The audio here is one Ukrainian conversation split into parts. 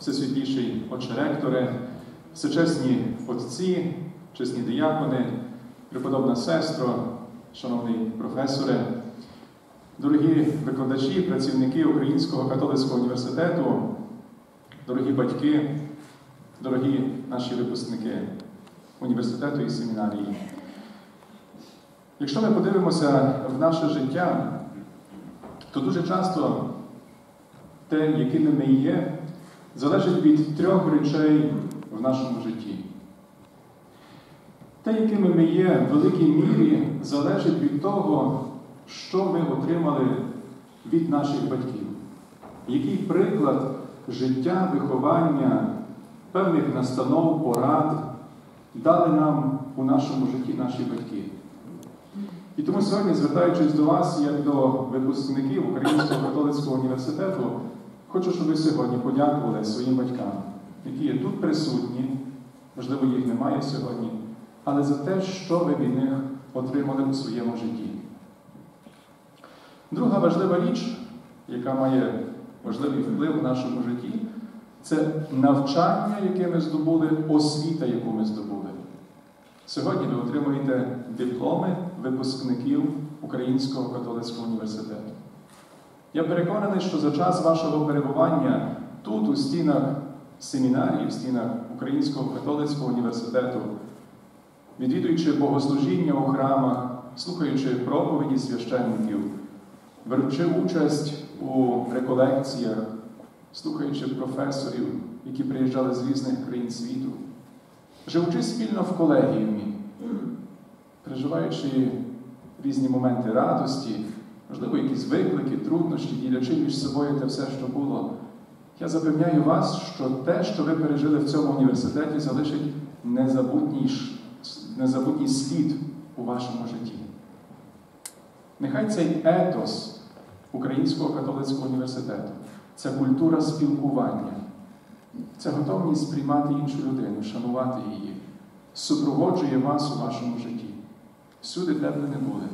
всесвітліший отче ректори, всечесні отці, чесні диякони, преподобна сестро, шановний професоре, дорогі викладачі, працівники Українського католицького університету, дорогі батьки, дорогі наші випускники університету і семінарії. Якщо ми подивимося в наше життя, то дуже часто те, якими ми є, залежить від трьох речей в нашому житті. Те, якими ми є в великій мірі, залежить від того, що ми отримали від наших батьків. Який приклад життя, виховання, певних настанов, порад дали нам у нашому житті наші батьки. І тому сьогодні, звертаючись до вас, як до випускників Українського католицького університету, хочу, щоб ви сьогодні подякували своїм батькам, які є тут присутні, можливо, їх немає сьогодні, але за те, що ви від них отримали у своєму житті. Друга важлива річ, яка має важливий вплив в нашому житті, це навчання, яке ми здобули, освіта, яку ми здобули. Сьогодні ви отримуєте дипломи випускників Українського католицького університету. Я переконаний, що за час вашого перебування тут, у стінах семінарії, в стінах Українського католицького університету, відвідуючи богослужіння у храмах, слухаючи проповіді священників, беручи участь у реколекціях, слухаючи професорів, які приїжджали з різних країн світу, живучи спільно в колегіумі, переживаючи різні моменти радості, можливо, якісь виклики, труднощі, ділячи між собою те все, що було. Я запевняю вас, що те, що ви пережили в цьому університеті, залишить незабутній, незабутній слід у вашому житті. Нехай цей етос Українського католицького університету, це культура спілкування, це готовність приймати іншу людину, шанувати її, супроводжує вас у вашому житті. Всюди, де ви не буде.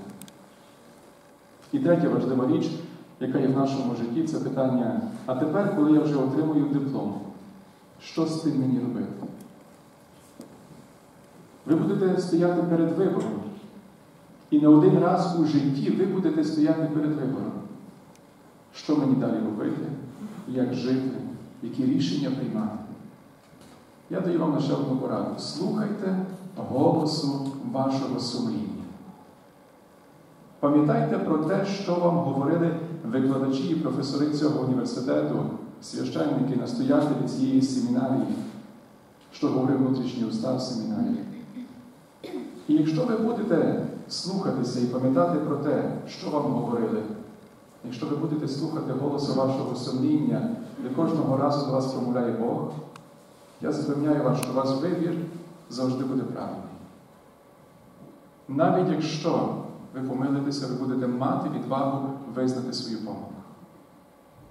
І третя важлива річ, яка є в нашому житті, це питання: а тепер, коли я вже отримую диплом, що з тим мені робити? Ви будете стояти перед вибором. І не один раз у житті ви будете стояти перед вибором. Що мені далі робити, як жити, які рішення приймати? Я даю вам лише одну пораду. Слухайте голосу вашого сумління. Пам'ятайте про те, що вам говорили викладачі і професори цього університету, священники, настоятелі цієї семінарії, що говорив внутрішній устав семінарії. І якщо ви будете слухатися і пам'ятати про те, що вам говорили, якщо ви будете слухати голосу вашого сумління, де кожного разу до вас промовляє Бог, я запевняю вас, що ваш вибір завжди буде правильний. Навіть якщо ви помилитеся, ви будете мати відвагу визнати свою помилку.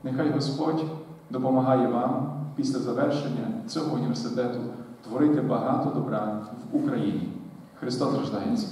Нехай Господь допомагає вам після завершення цього університету творити багато добра в Україні. Христос рождається.